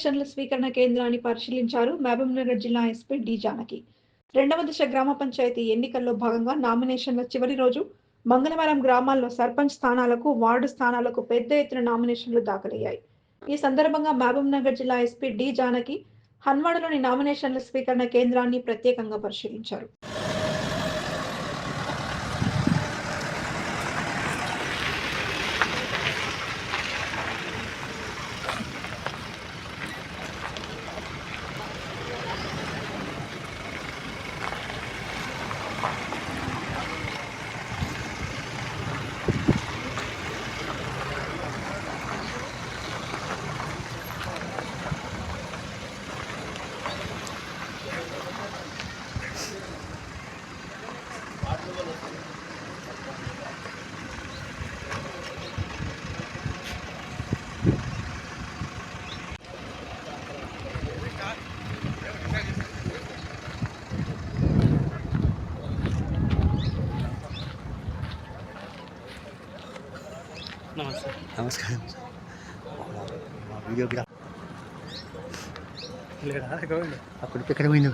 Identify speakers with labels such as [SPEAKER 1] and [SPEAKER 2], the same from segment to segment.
[SPEAKER 1] నామినేషన్ల స్వీకరణ కేంద్రాన్ని పరిశీలించారు మహబూబ్నగర్ జిల్లా ఎస్పీ డి జానకి. రెండవ దశ గ్రామ పంచాయతీ ఎన్నికల్లో భాగంగా నామినేషన్ల చివరి రోజు మంగళవారం గ్రామాల్లో సర్పంచ్ స్థానాలకు వార్డు స్థానాలకు పెద్ద ఎత్తున నామినేషన్లు దాఖలయ్యాయి. ఈ సందర్భంగా మహబూబ్నగర్ జిల్లా ఎస్పీ డి జానకి హన్వాడలోని నామినేషన్ల స్వీకరణ కేంద్రాన్ని ప్రత్యేకంగా పరిశీలించారు.
[SPEAKER 2] నమస్తే
[SPEAKER 3] నమస్కారం. వీడియోగ్రాఫ్ అప్పుడు ఎక్కడ పోయింది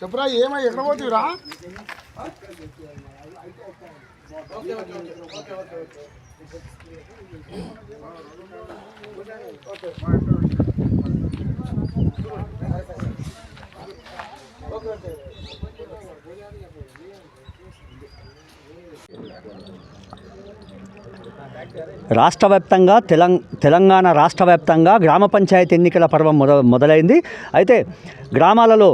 [SPEAKER 4] చెప్పురా ఏమై ఎక్కడ పోతురా
[SPEAKER 3] రాష్ట్ర వ్యాప్తంగా తెలంగ తెలంగాణ రాష్ట్ర వ్యాప్తంగా గ్రామ పంచాయతీ ఎన్నికల పర్వం మొద మొదలైంది. అయితే గ్రామాలలో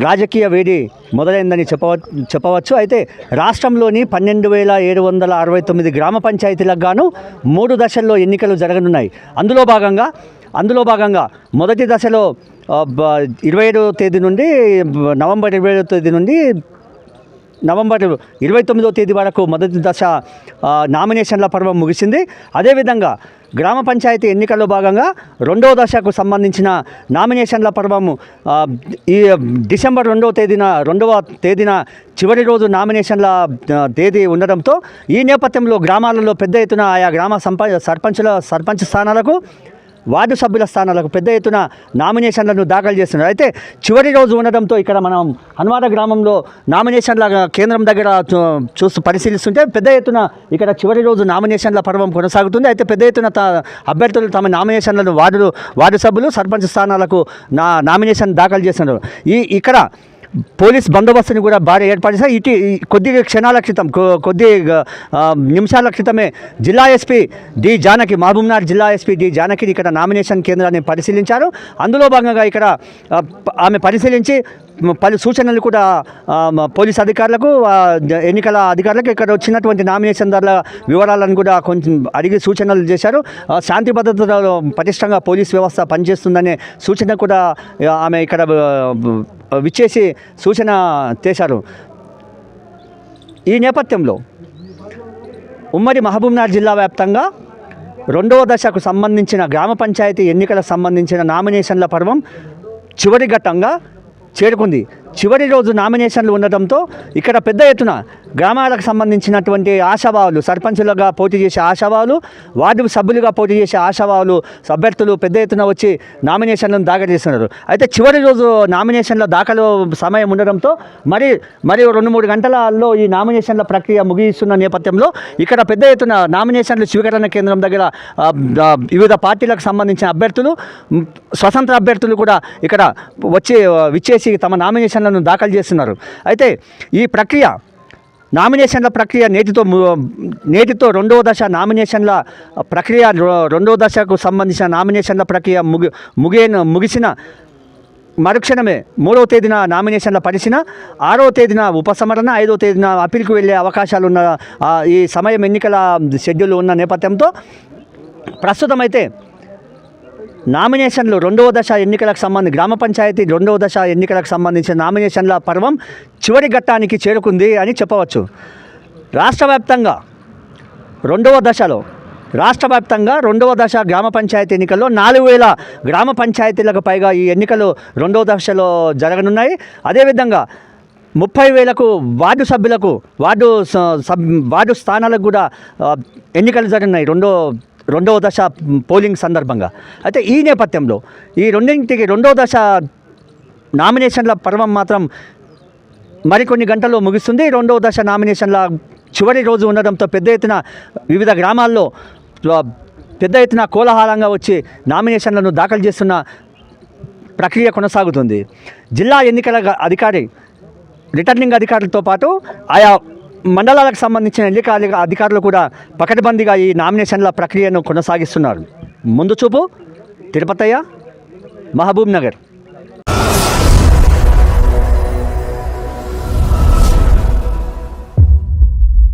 [SPEAKER 3] రాజకీయ వేడి మొదలైందని చెప్పవ చెప్పవచ్చు. అయితే రాష్ట్రంలోని పన్నెండు వేల ఏడు వందల అరవై తొమ్మిది గ్రామ పంచాయతీలకు గాను మూడు దశల్లో ఎన్నికలు జరగనున్నాయి. అందులో భాగంగా అందులో భాగంగా మొదటి దశలో బ- ఇరవై ఏడవ తేదీ నుండి నవంబర్ ఇరవై ఏడవ తేదీ నుండి నవంబర్ ఇరవై తొమ్మిదో తేదీ వరకు మొదటి దశ నామినేషన్ల పర్వం ముగిసింది. అదేవిధంగా గ్రామ పంచాయతీ ఎన్నికల్లో భాగంగా రెండవ దశకు సంబంధించిన నామినేషన్ల పర్వము ఈ డిసెంబర్ రెండవ తేదీన రెండవ తేదీన చివరి రోజు నామినేషన్ల తేదీ ఉండడంతో ఈ నేపథ్యంలో గ్రామాలలో పెద్ద ఎత్తున ఆయా గ్రామ సంప సర్పంచుల సర్పంచ్ స్థానాలకు వార్డు సభ్యుల స్థానాలకు పెద్ద ఎత్తున నామినేషన్లను దాఖలు చేస్తున్నారు. అయితే చివరి రోజు ఉండడంతో ఇక్కడ మనం హన్వాడ గ్రామంలో నామినేషన్ల కేంద్రం దగ్గర చూ- చూస్తూ పరిశీలిస్తుంటే పెద్ద ఎత్తున ఇక్కడ చివరి రోజు నామినేషన్ల పర్వం కొనసాగుతుంది. అయితే పెద్ద ఎత్తున త అభ్యర్థులు తమ నామినేషన్లను వార్డు వార్డు సభ్యులు సర్పంచ్ స్థానాలకు నా నామినేషన్ దాఖలు చేస్తున్నారు. ఈ ఇక్కడ పోలీస్ బందోబస్తుని కూడా భారీ ఏర్పాటు చేశారు. ఇటు కొద్ది క్షణాల క్రితం కొ- కొద్ది నిమిషాల క్రితమే జిల్లా ఎస్పీ డి జానకి మహబూబ్నగర్ జిల్లా ఎస్పీ డి జానకి ఇక్కడ నామినేషన్ కేంద్రాన్ని పరిశీలించారు. అందులో భాగంగా ఇక్కడ ఆమె పరిశీలించి పలు సూచనలు కూడా పోలీస్ అధికారులకు ఎన్నికల అధికారులకు ఇక్కడ వచ్చినటువంటి నామినేషన్దారుల వివరాలను కూడా కొంచెం అడిగి సూచనలు చేశారు. శాంతి భద్రతలో పటిష్టంగా పోలీస్ వ్యవస్థ పనిచేస్తుందనే సూచన కూడా ఆమె ఇక్కడ విచ్చేసి సూచన చేశారు. ఈ నేపథ్యంలో ఉమ్మడి మహబూబ్నగర్ జిల్లా వ్యాప్తంగా రెండవ దశకు సంబంధించిన గ్రామ పంచాయతీ ఎన్నికలకు సంబంధించిన నామినేషన్ల పర్వం చివరి ఘట్టంగా చేరుకుంది. చివరి రోజు నామినేషన్లు ఉండటంతో ఇక్కడ పెద్ద ఎత్తున గ్రామాలకు సంబంధించినటువంటి ఆశావాహులు సర్పంచులుగా పోటీ చేసే ఆశావాహులు వార్డు సభ్యులుగా పోటీ చేసే ఆశావాహులు అభ్యర్థులు పెద్ద ఎత్తున వచ్చి నామినేషన్లను దాఖలు చేస్తున్నారు. అయితే చివరి రోజు నామినేషన్ల దాఖలు సమయం ఉండడంతో మరి మరి రెండు మూడు గంటలలో ఈ నామినేషన్ల ప్రక్రియ ముగిస్తున్న నేపథ్యంలో ఇక్కడ పెద్ద ఎత్తున నామినేషన్లు స్వీకరణ కేంద్రం దగ్గర వివిధ పార్టీలకు సంబంధించిన అభ్యర్థులు స్వతంత్ర అభ్యర్థులు కూడా ఇక్కడ వచ్చి విచ్చేసి తమ నామినేషన్లను దాఖలు చేస్తున్నారు. అయితే ఈ ప్రక్రియ నామినేషన్ల ప్రక్రియ నేటితో ము- నేటితో రెండవ దశ నామినేషన్ల ప్రక్రియ రెండవ దశకు సంబంధించిన నామినేషన్ల ప్రక్రియ ముగి ముగే ముగిసిన మరుక్షణమే మూడవ తేదీన నామినేషన్ల పరిశీలన ఆరో తేదీన ఉపసంహరణ ఐదో తేదీన అప్పీల్కి వెళ్ళే అవకాశాలు ఉన్న ఈ సమయం ఎన్నికల షెడ్యూల్ ఉన్న నేపథ్యంతో ప్రస్తుతం అయితే నామినేషన్లు రెండవ దశ ఎన్నికలకు సంబంధించి గ్రామ పంచాయతీ రెండవ దశ ఎన్నికలకు సంబంధించిన నామినేషన్ల పర్వం చివరి ఘట్టానికి చేరుకుంది అని చెప్పవచ్చు. రాష్ట్ర వ్యాప్తంగా రెండవ దశలో రాష్ట్ర వ్యాప్తంగా రెండవ దశ గ్రామ పంచాయతీ ఎన్నికల్లో నాలుగు వేల గ్రామ పంచాయతీలకు పైగా ఈ ఎన్నికలు రెండవ దశలో జరగనున్నాయి. అదేవిధంగా ముప్పై వేలకు వార్డు సభ్యులకు వార్డు స- సబ్ వార్డు స్థానాలకు కూడా ఎన్నికలు జరిగినాయి రెండో రెండవ దశ పోలింగ్ సందర్భంగా. అయితే ఈ నేపథ్యంలో ఈ రెండింటికి రెండవ దశ నామినేషన్ల పర్వం మాత్రం మరికొన్ని గంటల్లో ముగుస్తుంది. రెండవ దశ నామినేషన్ల చివరి రోజు ఉండడంతో పెద్ద ఎత్తున వివిధ గ్రామాల్లో పెద్ద ఎత్తున కోలాహలంగా వచ్చి నామినేషన్లను దాఖలు చేస్తున్న ప్రక్రియ కొనసాగుతుంది. జిల్లా ఎన్నికల అధికారి రిటర్నింగ్ అధికారులతో పాటు ఆయా మండలాలకు సంబంధించిన ఎన్నికల అధికారులు కూడా పకడ్బందీగా ఈ నామినేషన్ల ప్రక్రియను కొనసాగిస్తున్నారు. ముందు చూపు తిరుపతయ్య మహబూబ్ నగర్